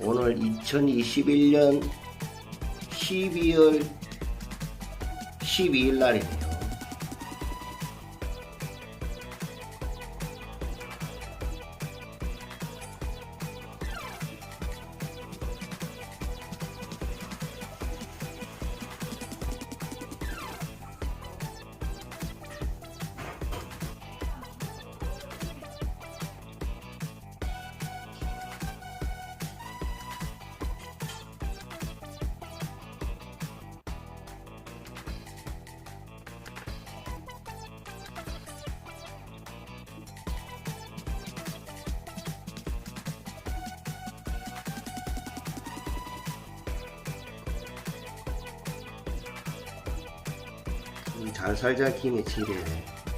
오늘 2021년 12월 12일 날이네요. 잘 살자 김의 집에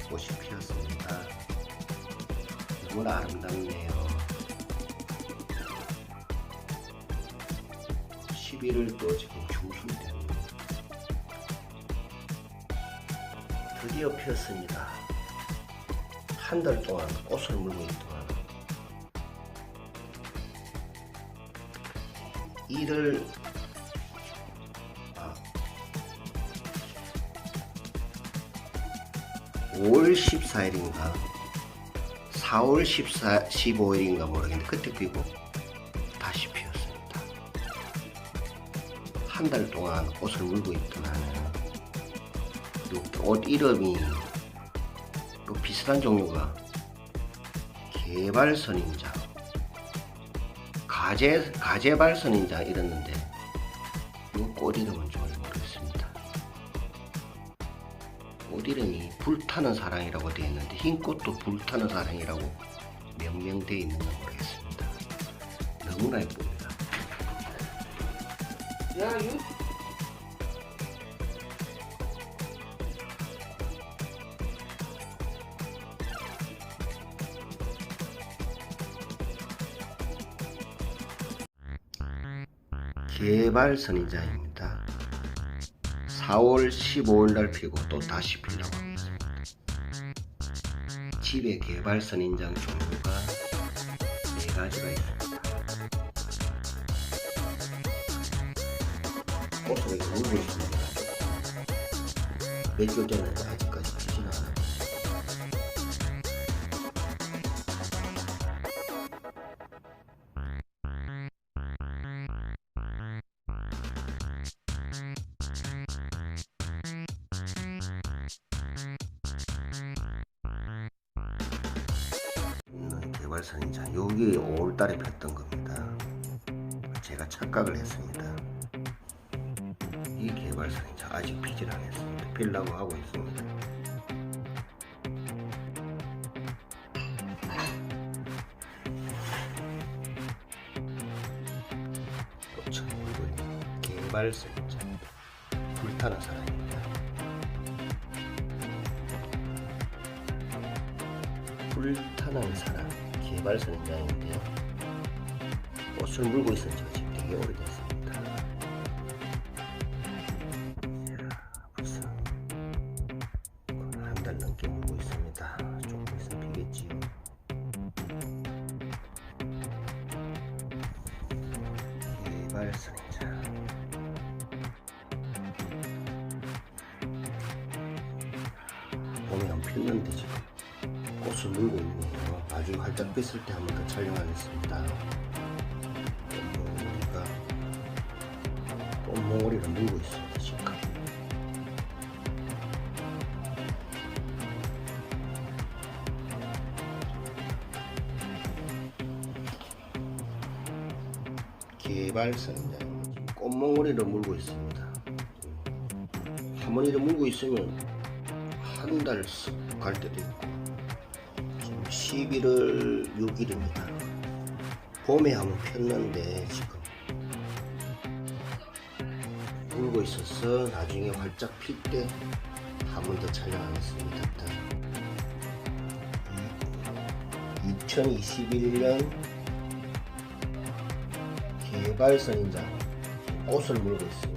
꽃이 피었습니다. 너무나 아름답네요. 11월 또 지금 중순 되고 드디어 피었습니다. 한 달 동안 꽃을 물고 있더만 이를 5월 14일인가 4월 14, 15일인가 모르겠는데 그때 피고 다시 피었습니다. 한 달 동안 꽃을 물고 있던 하는 옷 이름이 또 비슷한 종류가 개발선인장 가재, 가재발선인장 이랬는데 이 꽃 이름은 좀 꽃 이름이 불타는 사랑이라고 되어 있는데 흰 꽃도 불타는 사랑이라고 명명되어 있는 건 모르겠습니다. 너무나 예쁩니다. 야, 유, 개발 선인장입니다. 4월 15일 날 피고 또 다시 피려고 합니다. 집에 개발선 인장 종류가 네 가지가 있습니다. 이렇게 물고 있습니다. 몇줄 전에 아직 5월 선인자. 여기 5월달에 폈던 겁니다. 제가 착각을 했습니다. 이 개발선인자 아직 피질 않았습니다. 필라고 하고 있습니다. 또참 얼굴이 개발선인자. 불타는 사람입니다. 불타는 사람. 개발선인장인데요. 꽃을 물고 있은 지가 지금 되게 오래됐습니다. 벌써 한 달 넘게 물고 있습니다. 조금 있으면 피겠지요. 개발선인장 봄에 안 피었는데 지금 꽃을 물고 있네요. 나중에 활짝 폈을 때 한번 더 촬영하겠습니다. 꽃몽오리가 꽃몽오리를 물고 있습니다. 지금. 개발선입니다. 꽃몽오리를 물고 있습니다. 하모니를 물고 있으면 한 달 갈 때도 있고 11월 6일입니다. 봄에 한번 폈는데 지금 울고 있어서 나중에 활짝 필 때 한 번 더 촬영하겠습니다. 2021년 개발선인장 꽃을 물고 있습니다.